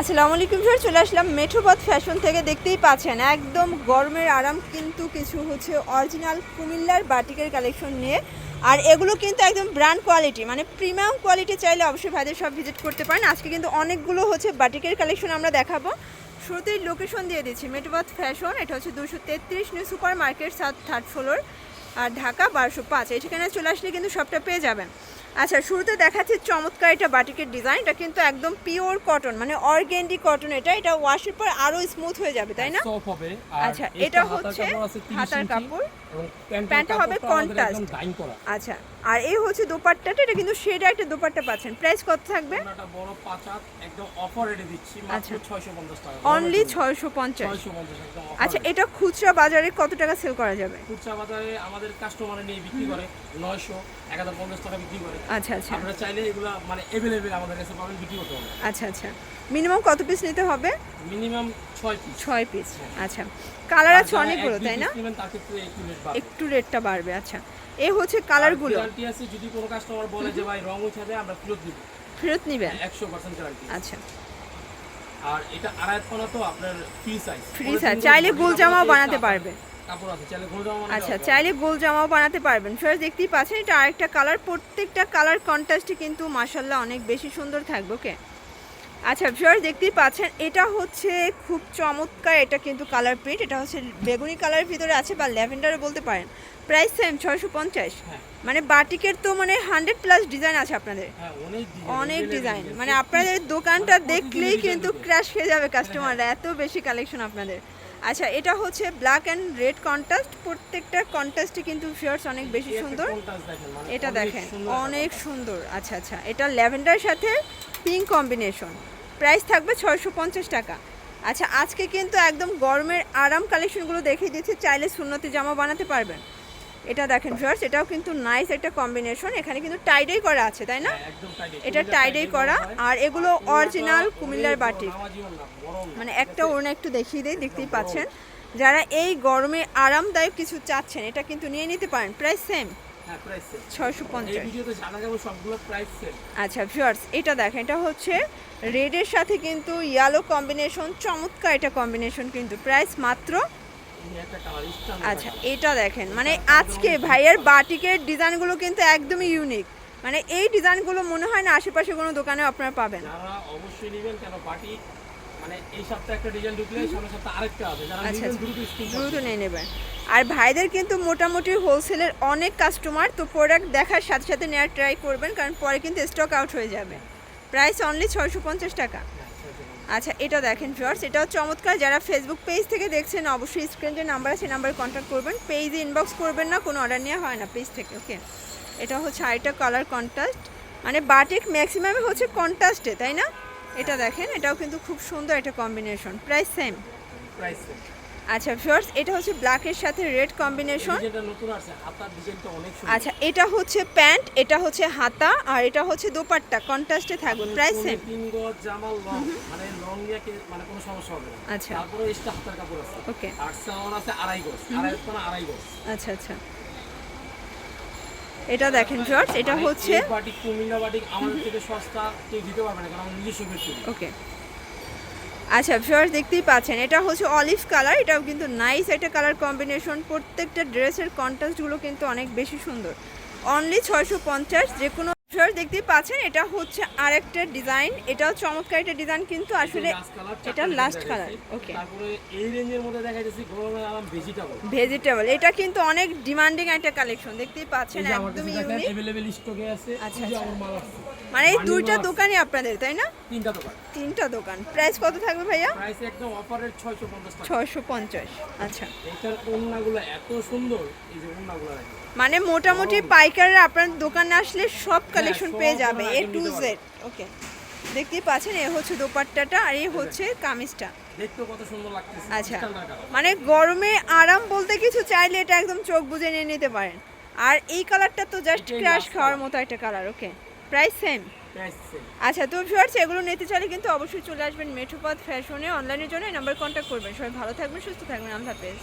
আসসালামু আলাইকুম স্যার চলে আসলাম মেঠোপথ ফ্যাশন থেকে। দেখতেই পাচ্ছেন, একদম গরমের আরাম কিন্তু কিছু হচ্ছে অরিজিনাল কুমিল্লার বাটিকের কালেকশন নিয়ে। আর এগুলো কিন্তু একদম ব্র্যান্ড কোয়ালিটি মানে প্রিমিয়াম কোয়ালিটি চাইলে অবশ্যই ভাইদের সব ভিজিট করতে পারেন। আজকে কিন্তু অনেকগুলো হচ্ছে বাটিকের কালেকশন আমরা দেখাবো। শুরুতেই লোকেশন দিয়ে দিচ্ছি মেঠোপথ ফ্যাশন, এটা হচ্ছে দুশো তেত্রিশ নিউ সুপার মার্কেট সাত থার্ড ফ্লোর আর ঢাকা বারোশো পাঁচ। এই ঠিকানায় চলে আসলে কিন্তু সবটা পেয়ে যাবেন। আচ্ছা শুরুতে দেখাচ্ছি চমৎকার এটা বাটিকের ডিজাইন এটা কিন্তু একদম পিওর কটন মানে অর্গেন্ডি কটন এটা এটা ওয়াশের পর আরও স্মুথ হয়ে যাবে তাই না? আচ্ছা, এটা হচ্ছে হাতার কাপড়, প্যান্টটা হবে contrast। ডাইং করা আচ্ছা আর এই হচ্ছে দোপাট্টাটা এটা কিন্তু শেডা একটা দোপাট্টা পাচ্ছেন প্রাইস কত থাকবে ওনাটা বড় পাঁচ হাত একদম অফার রেটে দিচ্ছি আচ্ছা। মাত্র 650 টাকা অনলি ছয়শো পঞ্চাশ 650 একদম offer আচ্ছা rate। এটা খুচরা বাজারে কত টাকা সেল করা যাবে খুচরা বাজারে আমাদের কাস্টমার নিয়ে বিক্রি করে 900 1050 টাকা বিক্রি করে আচ্ছা আচ্ছা আপনারা চাইলে এগুলা মানে अवेलेबल আমাদের কাছে পাবেন বিক্রি করতে হবে আচ্ছা আচ্ছা মিনিমাম কত পিস নিতে হবে মিনিমাম 6 পিস ছয় পিস আচ্ছা কালার আছে অনেকগুলো তাই না নেবেন তার ক্ষেত্রে একটু রেটটা বাড়বে আচ্ছা। এই হচ্ছে কালারগুলো। যদি কোনো কাস্টমার বলে যে ভাই রং উঠে যায় আমরা ফেরত দিব ফেরত নেবেন? 100% গ্যারান্টি আচ্ছা। আর এটা আড়াই পানা তো আপনার ফ্রি সাইজ ফ্রি সাইজ চাইলে গোল জামাও বানাতে পারবে। কাপড় আছে চাইলে গোল জামা আচ্ছা চাইলে গোল জামাও বানাতে পারবেন। ফার্স্ট দেখতেই পাচ্ছেন এটা আরেকটা কালার প্রত্যেকটা কালার কন্ট্রাস্টে কিন্তু মাসাল্লাহ অনেক বেশি সুন্দর থাকবে ওকে আচ্ছা ভিউয়ার্স দেখতেই পাচ্ছেন এটা হচ্ছে খুব চমৎকার এটা কিন্তু কালার প্রিন্ট এটা হচ্ছে বেগুনি কালারের ভিতরে আছে বা ল্যাভেন্ডারও বলতে পারেন। প্রাইস সেম ছয়শো পঞ্চাশ। হ্যাঁ। মানে বাটিকের তো মানে হান্ড্রেড প্লাস ডিজাইন আছে আপনাদের। হ্যাঁ অনেক ডিজাইন মানে আপনাদের দোকানটা মানে দেখলেই কিন্তু ক্র্যাশ খেয়ে যাবে কাস্টমাররা এত বেশি কালেকশন আপনাদের। আচ্ছা এটা হচ্ছে ব্ল্যাক অ্যান্ড রেড কন্ট্রাস্ট প্রত্যেকটা কন্ট্রাস্টে কিন্তু ফিয়ার্স অনেক বেশি সুন্দর। এটা দেখেন অনেক সুন্দর। আচ্ছা আচ্ছা এটা ল্যাভেন্ডার সাথে পিঙ্ক কম্বিনেশন প্রাইস থাকবে ছয়শো পঞ্চাশ টাকা। আচ্ছা আজকে কিন্তু একদম গরমের আরাম কালেকশনগুলো দেখিয়ে দিচ্ছি চাইলে সুন্নতি জামা বানাতে পারবেন। এটা দেখেন ফিয়ার্স এটাও কিন্তু নাইস একটা কম্বিনেশন এখানে কিন্তু টাইডাই করা আছে তাই না? এটা টাইডাই করা। আর এগুলো অরিজিনাল কুমিল্লার বাটিক মানে একটা ওড়না একটু দেখিয়ে দিই দেখতেই পাচ্ছেন। যারা এই গরমে আরামদায়ক কিছু চাচ্ছেন এটা কিন্তু নিয়ে নিতে পারেন। হ্যাঁ প্রাইস সেম ছয়শো পঞ্চাশ। আচ্ছা ভিউয়ার্স এটা দেখেন এটা হচ্ছে রেডের সাথে কিন্তু ইয়েলো কম্বিনেশন চমৎকার এটা কম্বিনেশন কিন্তু। প্রাইস মাত্র আচ্ছা এটা দেখেন মানে আজকে ভাইয়ের বাটিকের ডিজাইনগুলো কিন্তু একদমই ইউনিক মানে এই ডিজাইনগুলো মনে হয় না আশেপাশে কোনো দোকানে আপনারা পাবেন। অবশ্যই নেবেন কেন পার্টি মানে এই সপ্তাহে একটা ডিজাইন ঢুকলে সামনের সপ্তাহে আরেকটা আছে যারা আচ্ছা, আচ্ছা। দ্রুত দ্রুত নিয়ে নেবেন আর ভাইদের কিন্তু মোটামুটি হোলসেলের অনেক কাস্টমার তো প্রোডাক্ট দেখার সাথে সাথে নেওয়ার ট্রাই করবেন কারণ পরে কিন্তু স্টক আউট হয়ে যাবে। প্রাইস অনলি ছয়শো পঞ্চাশ টাকা। আচ্ছা এটা দেখেন ফিওর্স এটাও চমৎকার। যারা ফেসবুক পেজ থেকে দেখছেন অবশ্যই স্ক্রিন যে নাম্বার আছে নাম্বারে কন্ট্যাক্ট করবেন। পেজে ইনবক্স করবেন না কোনো অর্ডার নেওয়া হয় না পেজ থেকে ওকে এটা হচ্ছে আরেকটা কালার কন্ট্রাস্ট মানে বাটিক ম্যাক্সিমামই হচ্ছে কন্ট্রাস্টে তাই না? এটা দেখেন এটাও কিন্তু খুব সুন্দর একটা combination price same price same আচ্ছা ফিওর্স এটা হচ্ছে ব্ল্যাকের সাথে রেড কম্বিনেশন ডিজাইনটা নতুন আছে হাতার ডিজাইনটা অনেক সুন্দর। আচ্ছা এটা হচ্ছে প্যান্ট এটা হচ্ছে হাতা আর এটা হচ্ছে দোপাট্টা কন্ট্রাস্টে থাকবে প্রাইস সেম তিন গজ জামা লং মানে লং কে- মানে কোনো সমস্যা হবে না। আচ্ছা। তারপরে এক্সট্রা হাতার কাপড় আছে। ওকে আর আছে আড়াই গজ আড়াই কোনা আড়াই গজ। আচ্ছা আচ্ছা। এটা দেখেন জর্জ এটা মানে হচ্ছে বাটিক কুমিল্লা বাটিক আমাদের থেকে সস্তা কেউ দিতে পারবে না কারণ নিজস্ব বেড ওকে আচ্ছা ভিউয়ার্স দেখতেই পাচ্ছেন এটা হচ্ছে অলিভ কালার এটাও কিন্তু নাইস একটা কালার কম্বিনেশন প্রত্যেকটা ড্রেসের কন্ট্রাস্টগুলো কিন্তু অনেক বেশি সুন্দর। অনলি ছয়শো পঞ্চাশ যে কোনো ভিউয়ার্স দেখতেই পাচ্ছেন এটা হচ্ছে আরেকটা ডিজাইন। এটাও চমৎকার একটা ডিজাইন কিন্তু আসলে এটা লাস্ট কালার ওকে তারপরে এই রেঞ্জের মধ্যে দেখা যাচ্ছে ভেজিটেবল ভেজিটেবল এটা কিন্তু অনেক ডিমান্ডিং একটা কালেকশন দেখতেই পাচ্ছেন একদমই ইউনিক অ্যাভেলেবেল স্টকে আছে আচ্ছা, আচ্ছা। মানে এই দুইটা দোকানই আপনাদের তাই না? তিনটা দোকান। তিনটা দোকান। প্রাইস কত থাকবে ভাইয়া? প্রাইস একদম অফারের 650 টাকা। ছয়শো পঞ্চাশ আচ্ছা। এটার ওন্নাগুলো এত সুন্দর এই যে ওন্নাগুলো মানে মোটামুটি পাইকাররা আপনার দোকানে আসলে সব কালেকশন পেয়ে যাবে এ টু জেড ওকে দেখতেই পাচ্ছেন এ হচ্ছে দোপাট্টাটা আর এই হচ্ছে কামিজটা। আচ্ছা। মানে গরমে আরাম বলতে কিছু চাইলে এটা একদম চোখ বুঝে নিয়ে নিতে পারেন। আর এই কালারটা তো জাস্ট ক্রাশ খাওয়ার মতো একটা কালার ওকে প্রাইস সেম আচ্ছা তো ভিউয়ার্স এগুলো নিতে চাইলে কিন্তু অবশ্যই চলে আসবেন মেট্রোপথ ফ্যাশনে অনলাইনের জন্য নাম্বার কন্ট্যাক্ট করবেন। সবাই ভালো থাকবেন সুস্থ থাকবেন আল্লাহ হাফেজ।